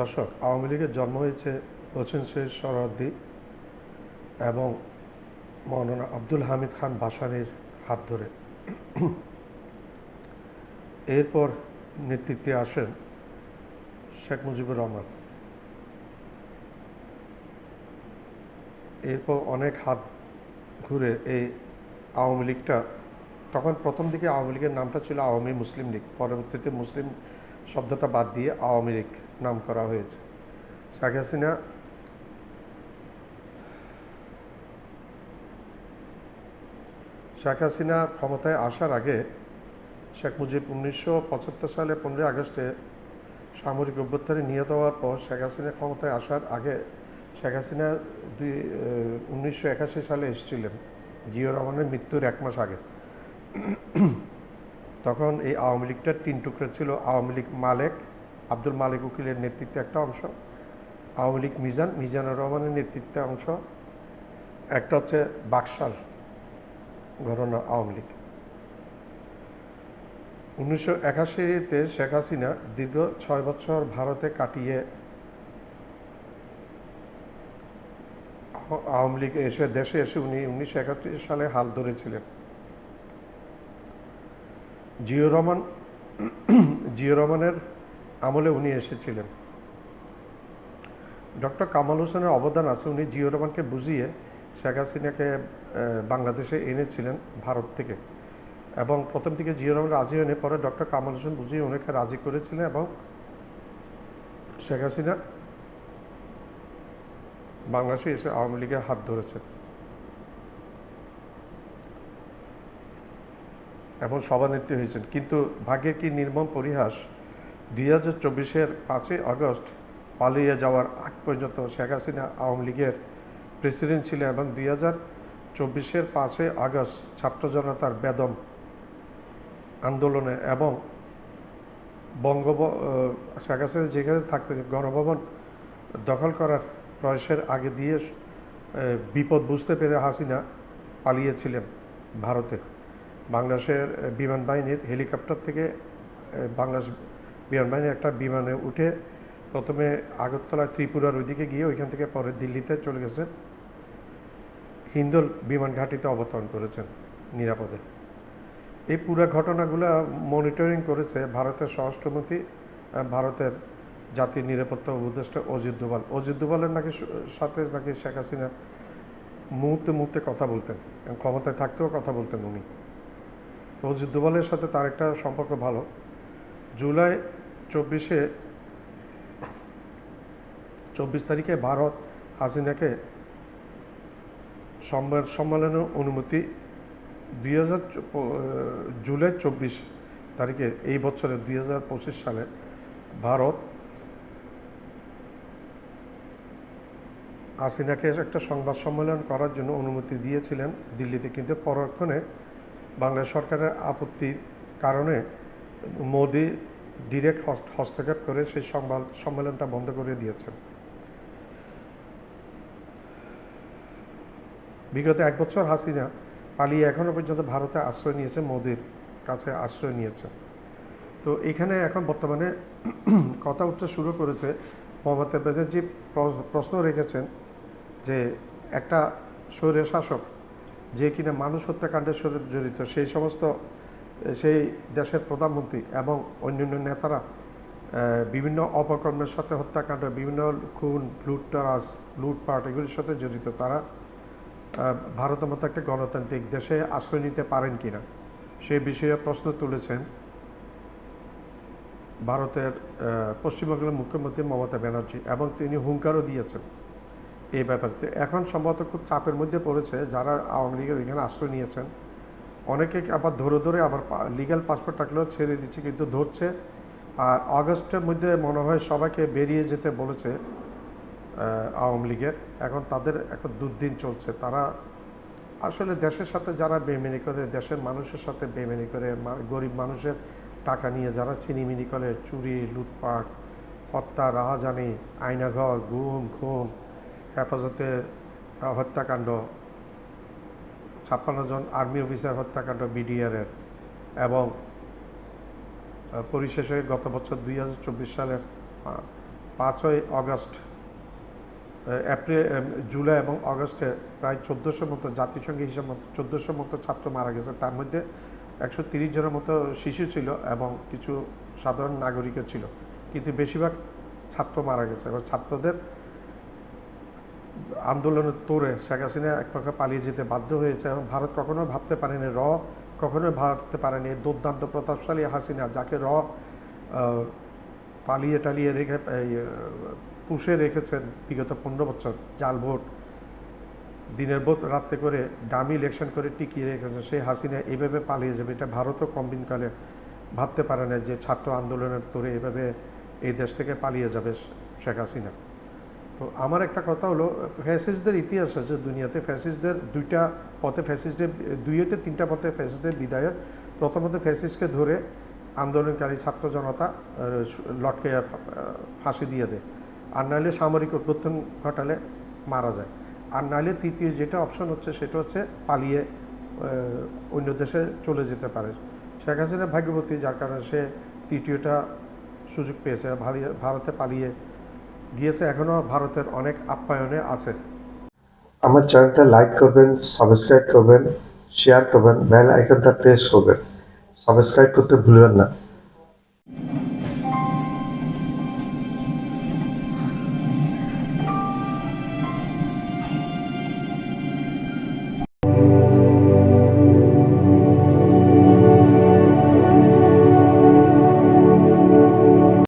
দর্শক, আওয়ামী লীগের জন্ম হয়েছে হোসেন শেখ সরহদ্দি এবং মৌলানা আব্দুল হামিদ খান বাসানির হাত ধরে। এরপর নেতৃত্বে আসেন শেখ মুজিবুর রহমান। এরপর অনেক হাত ঘুরে এই আওয়ামী লীগটা, তখন প্রথম দিকে আওয়ামী লীগের নামটা ছিল আওয়ামী মুসলিম লীগ, পরবর্তীতে মুসলিম শব্দটা বাদ দিয়ে আওয়ামী লীগ। নাম করা হয়েছে। শেখ হাসিনা শেখ হাসিনা ক্ষমতায় আসার আগে শেখ মুজিব উনিশশো পঁচাত্তর সালে পনেরোই আগস্টে সামরিক অভ্যুত্থানে নিহত হওয়ার পর শেখ হাসিনা ক্ষমতায় আসার আগে শেখ হাসিনা দুই উনিশশো সালে এসেছিলেন জিও রহমানের মৃত্যুর এক মাস আগে। তখন এই আওয়ামী লীগটার তিন টুকরো ছিল, আওয়ামী লীগ মালেক আব্দুল মালিক উকিলের নেতৃত্বে একটা অংশ, আওয়ামী লীগ মিজান, মিজানুর রহমানের নেতৃত্বে অংশ, একটা হচ্ছে বাকশাল ঘটনা আওয়ামী লীগ। উনিশশো একাশিতে শেখ হাসিনা দীর্ঘ ছয় বছর ভারতে কাটিয়ে আওয়ামী লীগ এসে, দেশে এসে উনি উনিশশো একাত্তর সালে হাল ধরেছিলেন। জিও রহমান জিও রহমানের আমলে উনি এসেছিলেন। ডক্টর কামাল হোসেনের অবদান আছে। উনি জিও রহমানকে বুঝিয়ে শেখ হাসিনাকে বাংলাদেশে এনেছিলেন ভারত থেকে। এবং প্রথম দিকে জিও রহমান রাজি হয়নি, পরে ডক্টর কামাল হোসেন বুঝিয়ে ওনাকে রাজি করেছিলেন এবং শেখ হাসিনা বাংলাদেশে এসে আওয়ামী লীগের হাত ধরেছেন। এবং সভানেত্রী হয়েছেন। কিন্তু ভাগ্যের কি নির্মম পরিহাস দুই হাজার চব্বিশের পাঁচই আগস্ট পালিয়ে যাওয়ার আগ পর্যন্ত শেখ হাসিনা আওয়ামী লীগের প্রেসিডেন্ট ছিলেন এবং দুই হাজার চব্বিশের পাঁচই আগস্ট ছাত্র জনতার বেদম আন্দোলনে এবং বঙ্গব শেখ হাসিনা যেখানে থাকতে গণভবন দখল করার প্রয়াসের আগে দিয়ে বিপদ বুঝতে পেরে হাসিনা পালিয়েছিলেন ভারতে। বাংলাদেশের বিমান বাহিনীর হেলিকপ্টার থেকে বাংলাদেশ বিমান বাহিনীর একটা বিমানে উঠে প্রথমে আগরতলা ত্রিপুরার ওইদিকে গিয়ে ওইখান থেকে পরে দিল্লিতে চলে গেছে। হিন্দল বিমান ঘাঁটিতে অবতরণ করেছেন নিরাপদে। এই পুরো ঘটনাগুলো মনিটরিং করেছে ভারতের স্বরাষ্ট্রমন্ত্রী ভারতের জাতীয় নিরাপত্তা উপদেষ্টা অজিত দোভাল। অজিত দোভালের নাকি সাথে নাকি শেখ হাসিনা মুহূর্তে মুহূর্তে কথা বলতেন ক্ষমতায় থাকতেও কথা বলতেন উনি। তো অজিত দোভালের সাথে তার একটা সম্পর্ক ভালো। জুলাই চব্বিশে, চব্বিশ তারিখে ভারত হাসিনাকে সম্মেলনের অনুমতি দুই হাজার জুলাই চব্বিশ তারিখে এই বছরে দুই হাজার পঁচিশ সালে ভারত হাসিনাকে একটা সংবাদ সম্মেলন করার জন্য অনুমতি দিয়েছিলেন দিল্লিতে। কিন্তু পরক্ষণে বাংলাদেশ সরকারের আপত্তির কারণে মোদি ডিরেক্ট হস্তক্ষেপ করে সেই সংবাদ সম্মেলনটা বন্ধ করে দিয়েছেন। বিগত এক বছর হাসিনা পালিয়ে এখনও পর্যন্ত ভারতে আশ্রয় নিয়েছে মোদির কাছে আশ্রয় নিয়েছে তো এখানে এখন বর্তমানে কথা উঠতে শুরু করেছে মমতা ব্যানার্জি। প্রশ্ন রেখেছেন যে একটা স্বৈর শাসক যে কিনা মানুষ হত্যাকাণ্ডের সাথে জড়িত, সেই সমস্ত সেই দেশের প্রধানমন্ত্রী এবং অন্যান্য নেতারা বিভিন্ন অপকর্মের সাথে হত্যাকাণ্ড, বিভিন্ন খুন, লুটতারাজ, লুটপাট এগুলির সাথে জড়িত তারা ভারতের মতো একটা গণতান্ত্রিক দেশে আশ্রয় নিতে পারেন কিনা সে বিষয়ে প্রশ্ন তুলেছেন ভারতের পশ্চিমবঙ্গের মুখ্যমন্ত্রী মমতা ব্যানার্জি এবং তিনি হুঙ্কারও দিয়েছেন এই ব্যাপারতে। এখন সম্ভবত খুব চাপের মধ্যে পড়েছে যারা আওয়ামী লীগের এখানে আশ্রয় নিয়েছেন। অনেকে আবার ধরে ধরে আবার লিগ্যাল পাসপোর্ট থাকলেও ছেড়ে দিচ্ছে, কিন্তু ধরছে। আর আগস্টের মধ্যে মনে হয় সবাইকে বেরিয়ে যেতে বলেছে আওয়ামী লীগের। এখন তাদের এখন দুর্দিন চলছে। তারা আসলে দেশের সাথে যারা বেমেনি করে, দেশের মানুষের সাথে বেমেনি করে গরিব মানুষের টাকা নিয়ে যারা চিনিমিনি করে, চুরি, লুটপাট, হত্যা, রাহাজানি আয়নাঘর গুম, খুন, হেফাজতে হত্যাকাণ্ড ছাপ্পান্ন জন আর্মি অফিসার হত্যাকাণ্ড বিডিআরের এবং পরিশেষে গত বছর দুই হাজার চব্বিশ সালের পাঁচই আগস্ট আহ, এপ্রিল জুলাই এবং আগস্টে প্রায় চোদ্দোশোর মতো জাতিসংঘের হিসাব মতো চোদ্দোশোর মতো ছাত্র মারা গেছে। তার মধ্যে একশো তিরিশ জনের মতো শিশু ছিল এবং কিছু সাধারণ নাগরিকও ছিল। কিন্তু বেশিরভাগ ছাত্র মারা গেছে এবং ছাত্রদের আন্দোলনের তোরে শেখ হাসিনা এক প্রকার পালিয়ে যেতে বাধ্য হয়েছে এবং ভারত কখনো ভাবতে পারেনি র, কখনোই ভাবতে পারেনি দুর্দান্ত প্রতাপশালী হাসিনা, যাকে র পালিয়ে টালিয়ে রেখে পুষে রেখেছেন বিগত পনেরো বছর জাল ভোট। দিনের ভোট রাত্রে করে ডামি ইলেকশন করে টিকিয়ে রেখেছেন সেই হাসিনা এভাবে পালিয়ে যাবে, এটা ভারতও কমবিনকালে ভাবতে পারে না যে ছাত্র আন্দোলনের তোরে এভাবে এই দেশ থেকে পালিয়ে যাবে শেখ হাসিনা। তো আমার একটা কথা হলো ফ্যাসিস্টদের ইতিহাস আছে দুনিয়াতে। ফ্যাসিস্টদের দুইটা পথে ফ্যাসিস্টদের দুইতে তিনটা পথে ফ্যাসিস্টদের বিদায়ক প্রথমত ফ্যাসিস্টকে ধরে আন্দোলনকারী ছাত্র জনতা লটকে ফাঁসি দিয়ে দেয়। আর নাহলে সামরিক অভ্যুত্থান ঘটালে মারা যায়। আর নাহলে তৃতীয় যেটা অপশন হচ্ছে, সেটা হচ্ছে পালিয়ে অন্য দেশে চলে যেতে পারে। শেখ হাসিনা ভাগ্যবতী, যার কারণে সে তৃতীয়টা সুযোগ পেয়েছে। ভারি- ভারতে পালিয়ে গিয়েছে, এখনও ভারতের অনেক আপ্যায়নে আছে। আমার চ্যানেলটা লাইক করবেন সাবস্ক্রাইব করবেন শেয়ার করবেন বেল আইকনটা প্রেস করবেন। সাবস্ক্রাইব করতে ভুলবেন না।